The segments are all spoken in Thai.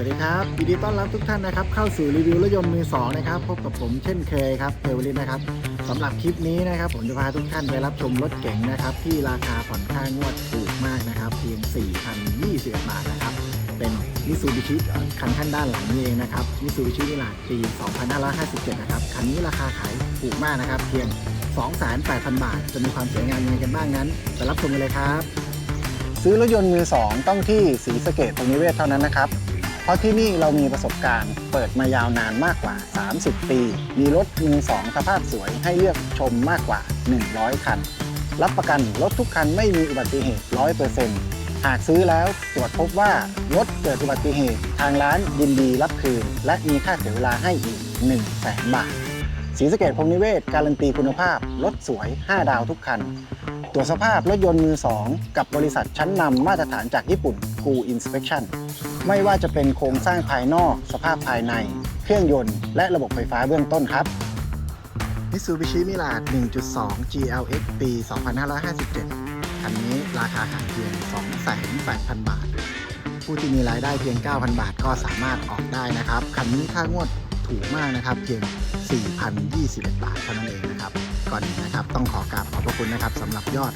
สวัสดีครับยินดีต้อนรับทุกท่านนะครับ เข้าสู่รีวิวรถยนต์มือสองนะครับ พบกับผมเช่นเคยครับเทวลินนะครับสำหรับคลิปนี้นะครับ ผมจะพาทุกท่านไปรับชมรถเก๋งนะครับ ที่ราคาผ่อนค่างวดถูกมากนะครับ เพียง 4,021 บาทนะครับ เป็นมิซูบิชิคันข้างด้านหลังนี้เองนะครับมิซูบิชิมิลาปี 2557 นะครับ คันนี้ราคาขายถูกมากนะครับ เพียง 28,000 บาท จะมีความสวยงามยังไงกันบ้างนั้นไปรับชมกันเลยครับ ซื้อรถยนต์มือสองต้องที่สีสเกตตรงนิเวศเท่านั้นนะครับ ราะที่นี่เรามีประสบการณ์เปิดมายาวนานมากกว่า 30 ปี มีรถมือสองสภาพสวยให้เลือกชมมากกว่า 100 คัน รับประกันรถทุกคันไม่มีอุบัติเหตุ 100%หากซื้อแล้วตรวจพบว่ารถเกิดอุบัติเหตุ ทางร้านยินดีรับคืน และมีค่าเสียเวลาให้อีก1 0 0 0 0แบาท สีสเกตพงนิเวศ การันตีคุณภาพ รถสวย 5 ดาวทุกคัน ตรวจสภาพรถยนต์มือ 2 กับบริษัทชั้นนำมาตรฐานจากญี่ปุ่น Go Inspection ไม่ว่าจะเป็นโครงสร้างภายนอก สภาพภายใน เครื่องยนต์ และระบบไฟฟ้าเบื้องต้นครับ Mitsubishi Mirage 1.2 GLX ปี 2557 คันนี้ราคาขายเพียง 28,000 บาท ผู้ที่มีรายได้เพียง 9,000 บาทก็สามารถออกได้นะครับ คันนี้ค่างวด ถูกมากนะครับ เพียง 4,021 บาทเท่านั้นเองนะครับ ก่อนอื่นนะครับ ต้องขอกราบขอบพระคุณนะครับสำหรับยอด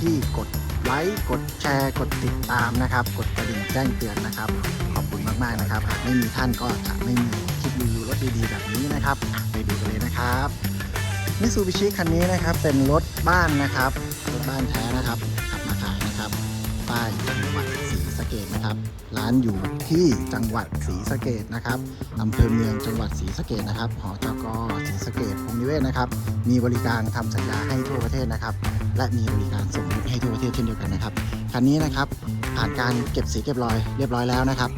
ที่กดไลค์กดแชร์กดติดตามนะครับ กดกระดิ่งแจ้งเตือนนะครับ ขอบคุณมากๆนะครับ หากไม่มีท่านก็จะไม่มีคลิปรีวิวรถดีๆแบบนี้นะครับไปดูกันเลยนะครับมิซูบิชิคันนี้นะครับเป็นรถบ้านนะครับรถบ้านแท้นะครับขับมาขายนะครับป้าย เกดนะครับ ร้านอยู่ที่จังหวัดศรีสะเกดนะครับอำเภอเมืองจังหวัดศรีสะเกดนะครับ หอจกศรีสะเกดพงนิเวศนะครับ มีบริการทำสัญญาให้ทั่วประเทศนะครับ และมีบริการส่งรถให้ทั่วประเทศเช่นเดียวกันนะครับคันนี้นะครับผ่านการเก็บสีเก็บรอยเรียบร้อยแล้วนะครับ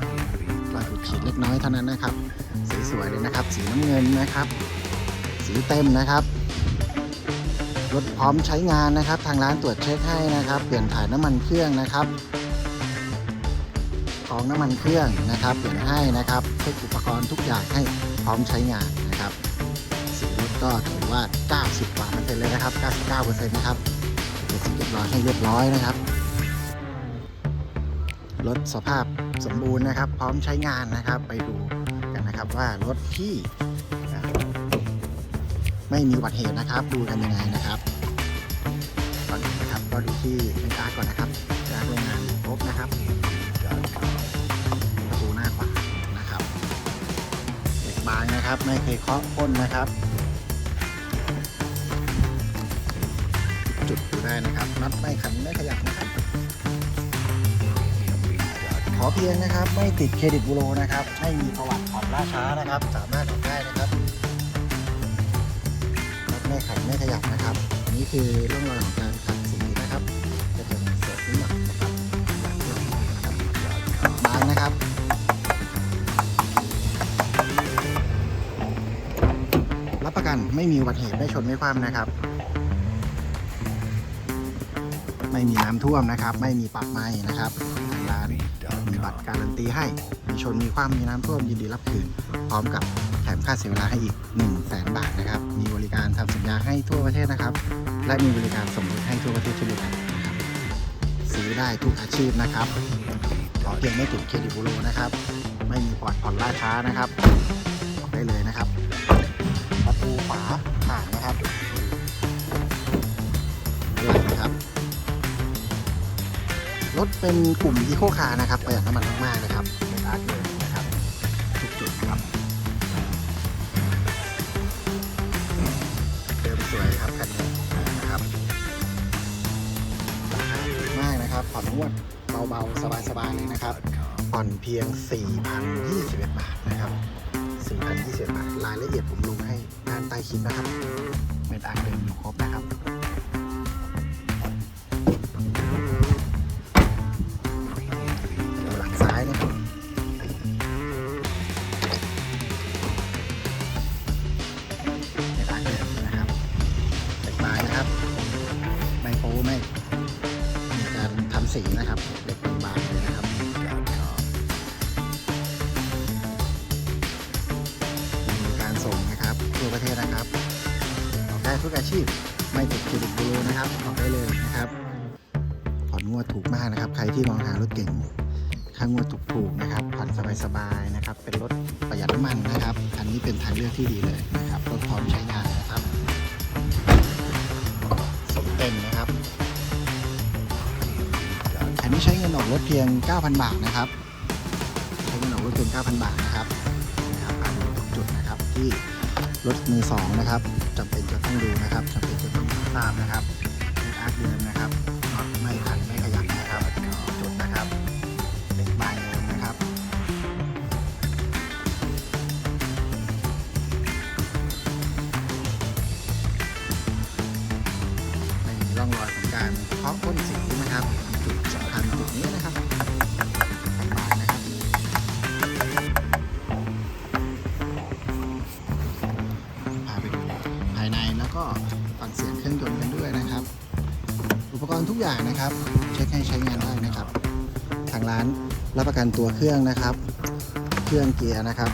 รอยขีดเล็กน้อยเท่านั้นนะครับ สีสวยเลยนะครับ สีน้ำเงินนะครับ สีเต็มนะครับรถพร้อมใช้งานนะครับ ทางร้านตรวจเช็คให้นะครับ เปลี่ยนถ่ายน้ำมันเครื่องนะครับ กรองน้ำมันเครื่องนะครับเปลี่ยนให้นะครับเช็คอุปกรณ์ทุกอย่างให้พร้อมใช้งานนะครับสีรถก็ถือว่า 90กว่าเปอร์เซ็นต์เลยนะครับ 99เปอร์เซ็นต์นะครับเก็บสีเรียบร้อยให้เรียบร้อยนะครับรถสภาพสมบูรณ์นะครับ พร้อมใช้งานนะครับ ไปดูกันนะครับว่ารถที่ไม่มีอุบัติเหตุนะครับ ดูกันยังไงนะครับก่อนนะครับก็ดูที่เป็นอาร์ก่อนนะครับจากโรงงานครบนะครับ นะครับ ไม่เคยเคาะพ่นนะครับ จุดดูได้นะครับน็อตไม่ขันไม่ขยับนะครับ ขอเพียงนะครับไม่ติดเครดิตบูโรนะครับ ไม่มีประวัติผ่อนล่าช้านะครับ สามารถออกได้นะครับน็อตไม่ขันไม่ขยับนะครับนนี้คือเรื่องรอยของการันไม่มีอุบัติเหตุไม่ชนไม่คว่ำนะครับ ไม่มีน้ำท่วมนะครับ ไม่มีปรับไม้นะครับทางร้านมีบัตรการันตีให้ มีชนมีความมีน้ำท่วมยินดีรับคืน พร้อมกับแถมค่าเสียเวลาให้อีก 1 0 0 0 0แบาทนะครับ มีบริการทำสัญญาให้ทั่วประเทศนะครับ และมีบริการส่งรถให้ทั่วประเทศเช่นเดียวกันซื้อได้ทุกอาชีพนะครับขอเพียงไม่ติดเครดิตบูโรนะครับ ไม่มีผ่อนผ่อนล่าช้านะครับออกได้เลยนะครับ ถเป็นกลุ่มอีโคคาร์นะครับประหยัดน้ำมันมากๆนะครับเป็นอาร์ตเลยนะครับทุกจุดครับเดิมสวยครับคันนี้นะครับราคาถูกมากนะครับผ่อนงวดเบาๆ สบายๆเลยนะครับผ่อนเพียง 4,021 บาทนะครับ4,021บาทรายละเอียดผมลงให้ด้านใต้คลิปนะครับเม็ดอาร์เดิมอยู่ครบนะครับ ทุกอาชีพ ไม่ติดเครดิตบูโรนะครับออกได้เลยนะครับ ผ่อนงวดถูกมากนะครับ ใครที่มองหารถเก่งครางวดถูกๆนะครับผ่อนสบายๆนะครับ เป็นรถประหยัดน้ำมันนะครับ อันนี้เป็นทางเลือกที่ดีเลยนะครับรถพร้อมใช้งานนะครับสมเต็มนะครับอันนี้ใช้เงินออกรถเพียง 9,000 บาทนะครับใช้เงินออกรถเพียง 9,000 บาทนะครับนะครับผ่านจุดนะครับที่รถมือสองนะครับ จำเป็นจะต้องดูนะครับจำเป็นจะต้องทราบนะครับ นะครับ เช็คให้ใช้งานได้นะครับ ทางร้านรับประกันตัวเครื่องนะครับ เครื่องเกียร์นะครับ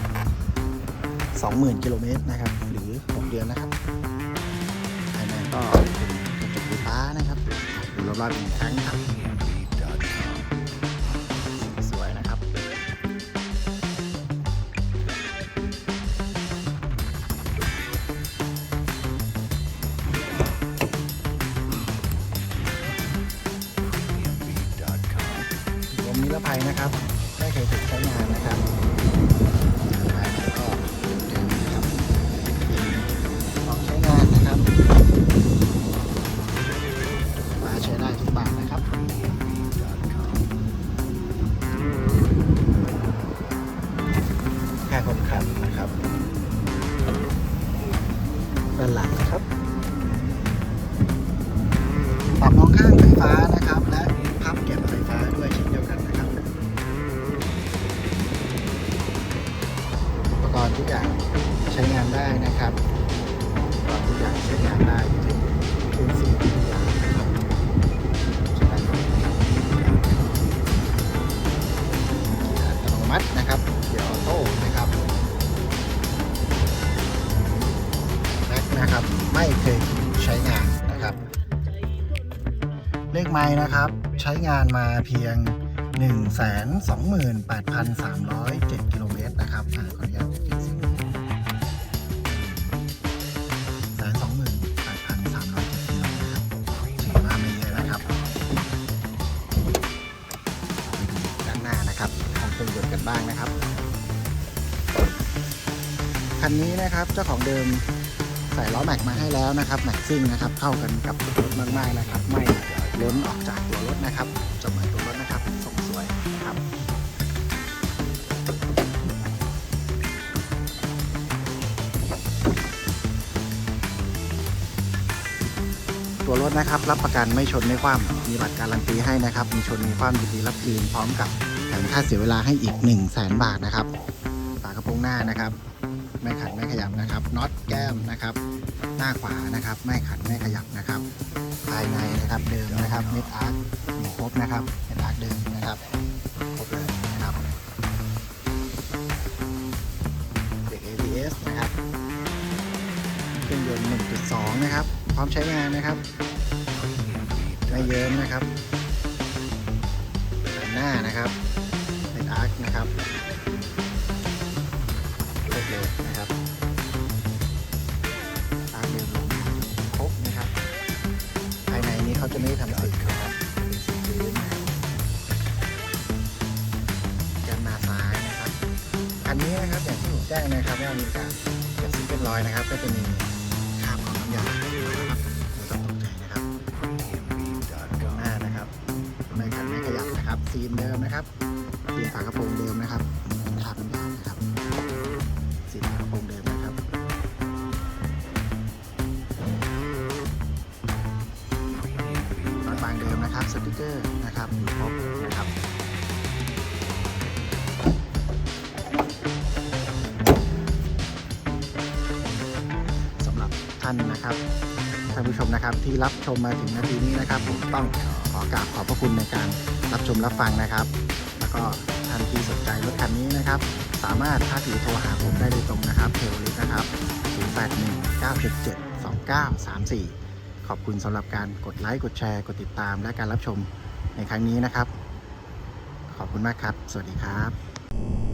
20,000กิโลเมตรนะครับ หรือ 6 เดือนนะครับภายในก็เป็นกระจกไฟฟ้านะครับดูรอบๆอีกครั้งนะครับ นิรภัยนะครับไม่เคยถูกใช้งานนะ อุปกรณ์ทุกอย่างใช้งานได้นะครับอุปกรณ์ทุกอย่างใช้งานได้ถึงคุณสีทุกอย่างนะครับอัตโนมัตินะครับเกียร์ออโต้นะครับแม็กนะครับไม่เคยใช้งานนะครับ เลขไม้นะครับใช้งานมาเพียง 128,307 กิโลเมตรนะครับขออนุญาต กันบ้างนะครับ คันนี้นะครับเจ้าของเดิมใส่ล้อแม็กมาให้แล้วนะครับแม็กซิ่งนะครับเข้ากันกับรถมากๆนะครับ ไม่ล้นออกจากตัวรถนะครับจดหมายตัวรถนะครับส่งสวยนะครับตัวรถนะครับรับประกันไม่ชนไม่คว่ำมีบัตรการันตีให้นะครับ มีชนมีคว่ำยินดีรับคืนพร้อมกับ แถมค่าเสียเวลาให้อีก 1 0 0 0 0แสนบาทนะครับ ฝากระโปรงหน้านะครับ ไม่ขันไม่ขยับนะครับน็อตแก้มนะครับ หน้าขวานะครับ ไม่ขันไม่ขยับนะครับ ภายในนะครับเดิมนะครับเม็ดอาร์คมีครบนะครับเม็ดอาร์คเดิมนะครับครบเลยนะครับเบรก ABS นะครับเครื่องยนต์1.2 นะครับ พร้อมใช้งานนะครับไม่เยิ้มนะครับ นหน้านะครับเม็ดอาร์คนะครับครบเลยนะครับตามเดิมลงครบนะครับ ภายในนี้เขาจะไม่ทำสีนะครับเป็นสีพื้นนะครับกันมาซ้ายนะครับ อันนี้นะครับอย่างที่ผมแจ้งนะครับว่ามีการเก็บซิงเกิลรอยนะครับ ก็จะมี ซีนเดิมนะครับซีนฝากระโปรงเดิมนะครับคราบน้ำยานะครับซีฝากระโปรงเดิมนะครับรถบางเดิมนะครับสติกเกอร์นะครับอยู่ครบนะครับสำหรับท่านนะครับ ท่านผู้ชมนะครับ ที่รับชมมาถึงนาทีนี้นะครับ ผมต้องขอกราบขอบพระคุณในการรับชมรับฟังนะครับ แล้วก็ท่านที่สนใจรถคันนี้นะครับ สามารถถ้าถือโทรหาผมได้โดยตรงนะครับเทลลิสนะครับ 0819772934 ขอบคุณสำหรับการกดไลค์กดแชร์กดติดตามและการรับชมในครั้งนี้นะครับขขอบคุณมากครับ สวัสดีครับ